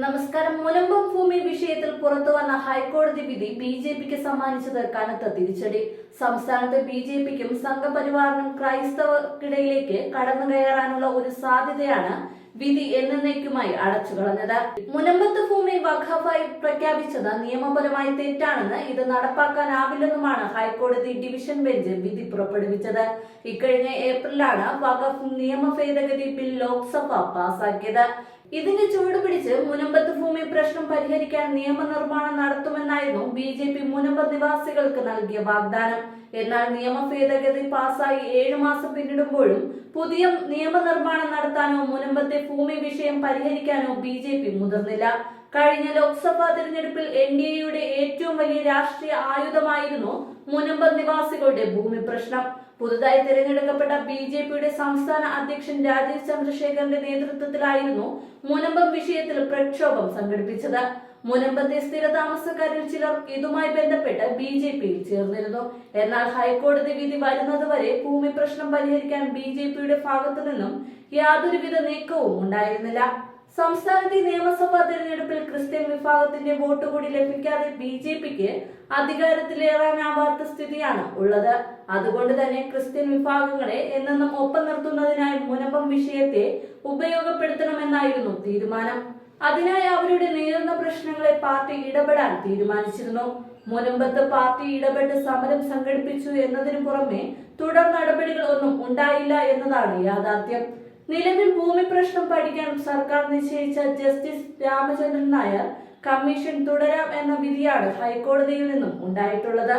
നമസ്കാരം. മുനമ്പം ഭൂമി വിഷയത്തിൽ പുറത്തു വന്ന ഹൈക്കോടതി വിധി ബി ജെ പിക്ക് സമ്മാനിച്ചത് കനത്ത തിരിച്ചടി. സംസ്ഥാനത്ത് ബി ജെ പിക്കും സംഘപരിവാറിനും ക്രൈസ്തവർക്കിടയിലേക്ക് കടന്നു കയറാനുള്ള ഒരു സാധ്യതയാണ് വിധി എന്നേക്കുമായി അടച്ചുകളഞ്ഞത്. മുനമ്പത്ത് ഭൂമി വഖഫായി പ്രഖ്യാപിച്ചത് നിയമപരമായി തെറ്റാണെന്ന് ഇത് നടപ്പാക്കാനാവില്ലെന്നുമാണ് ഹൈക്കോടതി ഡിവിഷൻ ബെഞ്ച് വിധി പുറപ്പെടുവിച്ചത്. ഇക്കഴിഞ്ഞ ഏപ്രിലാണ് വഖഫ് നിയമ ഭേദഗതി ബിൽ ലോക്സഭ പാസാക്കിയത്. ഇതിന് പിടിച്ച് മുനമ്പത്ത് ഭൂമി പ്രശ്നം പരിഹരിക്കാൻ നിയമനിർമ്മാണം നടത്തുമെന്നായിരുന്നു ബി ജെ പി മുനമ്പത്ത് നിവാസികൾക്ക് നൽകിയ വാഗ്ദാനം. എന്നാൽ നിയമ ഭേദഗതി പാസായി ഏഴു മാസം പിന്നിടുമ്പോഴും പുതിയ നിയമനിർമ്മാണം നടത്താനോ മുനമ്പത്തെ ഭൂമി വിഷയം പരിഹരിക്കാനോ ബി മുതിർന്നില്ല. കഴിഞ്ഞ ലോക്സഭാ തിരഞ്ഞെടുപ്പിൽ എൻ ഡി എയുടെ ഏറ്റവും വലിയ രാഷ്ട്രീയ ആയുധമായിരുന്നു മുനമ്പം നിവാസികളുടെ ഭൂമി പ്രശ്നം. പുതുതായി തിരഞ്ഞെടുക്കപ്പെട്ട ബി ജെ പിയുടെ സംസ്ഥാന അധ്യക്ഷൻ രാജീവ് ചന്ദ്രശേഖരന്റെ നേതൃത്വത്തിലായിരുന്നു മുനമ്പം വിഷയത്തിൽ പ്രക്ഷോഭം സംഘടിപ്പിച്ചത്. മുനമ്പത്തെ സ്ഥിരതാമസക്കാരിൽ ചിലർ ഇതുമായി ബന്ധപ്പെട്ട് ബി ജെ പിയിൽ ചേർന്നിരുന്നു. എന്നാൽ ഹൈക്കോടതി വിധി വരുന്നതുവരെ ഭൂമി പ്രശ്നം പരിഹരിക്കാൻ ബി ജെ പിയുടെ ഭാഗത്തു നിന്നും യാതൊരുവിധ നീക്കവും ഉണ്ടായിരുന്നില്ല. സംസ്ഥാനത്തെ നിയമസഭാ തെരഞ്ഞെടുപ്പിൽ ക്രിസ്ത്യൻ വിഭാഗത്തിന്റെ വോട്ട് കൂടി ലഭിക്കാതെ ബി ജെ പിക്ക് അധികാരത്തിലേറാനാവാത്ത സ്ഥിതിയാണ് ഉള്ളത്. അതുകൊണ്ട് തന്നെ ക്രിസ്ത്യൻ വിഭാഗങ്ങളെ എന്നെന്നും ഒപ്പം നിർത്തുന്നതിനായി മുനമ്പം വിഷയത്തെ ഉപയോഗപ്പെടുത്തണമെന്നായിരുന്നു തീരുമാനം. അതിനായി അവരുടെ നേരിടുന്ന പ്രശ്നങ്ങളെ പാർട്ടി ഇടപെടാൻ തീരുമാനിച്ചിരുന്നു. മുനമ്പത്ത് പാർട്ടി ഇടപെട്ട് സമരം സംഘടിപ്പിച്ചു എന്നതിനു പുറമെ തുടർ നടപടികൾ ഒന്നും ഉണ്ടായില്ല എന്നതാണ് യാഥാർത്ഥ്യം. നിലവിൽ ഭൂമി പ്രശ്നം പഠിക്കാൻ സർക്കാർ നിശ്ചയിച്ച ജസ്റ്റിസ് രാമചന്ദ്രൻ നായർ കമ്മീഷൻ തുടരാം എന്ന വിധിയാണ് ഹൈക്കോടതിയിൽ നിന്നും ഉണ്ടായിട്ടുള്ളത്.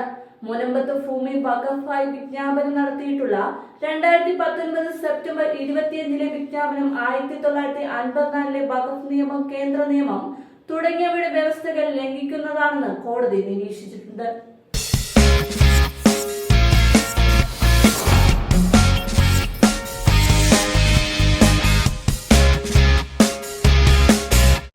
മുനമ്പത്ത് ഭൂമി വഖഫായി വിജ്ഞാപനം നടത്തിയിട്ടുള്ള രണ്ടായിരത്തി പത്തൊൻപത് സെപ്റ്റംബർ ഇരുപത്തിയഞ്ചിലെ വിജ്ഞാപനം ആയിരത്തി തൊള്ളായിരത്തി അൻപത്തിനാലിലെ വഖഫ് നിയമം കേന്ദ്ര നിയമം തുടങ്ങിയവയുടെ വ്യവസ്ഥകൾ ലംഘിക്കുന്നതാണെന്ന് കോടതി നിരീക്ഷിച്ചിട്ടുണ്ട്.